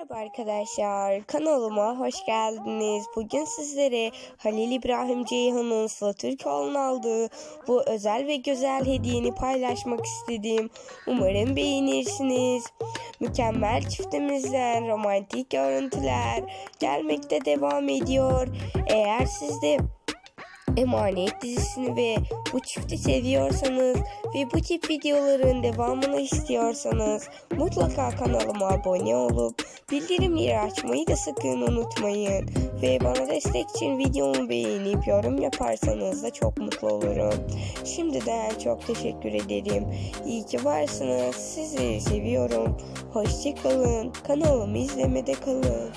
Merhaba arkadaşlar, kanalıma hoş geldiniz. Bugün sizlere Halil İbrahim Ceyhan'ın Sıla Türkoğlu'nun aldığı bu özel ve güzel hediyeni paylaşmak istedim. Umarım beğenirsiniz. Mükemmel çiftimizden romantik görüntüler gelmekte devam ediyor. Eğer siz de Emanet dizisini ve bu çifti seviyorsanız ve bu tip videoların devamını istiyorsanız mutlaka kanalıma abone olup bildirimleri açmayı da sakın unutmayın. Ve bana destek için videomu beğenip yorum yaparsanız da çok mutlu olurum. Şimdiden çok teşekkür ederim. İyi ki varsınız. Sizleri seviyorum. Hoşçakalın. Kanalımı izlemede kalın.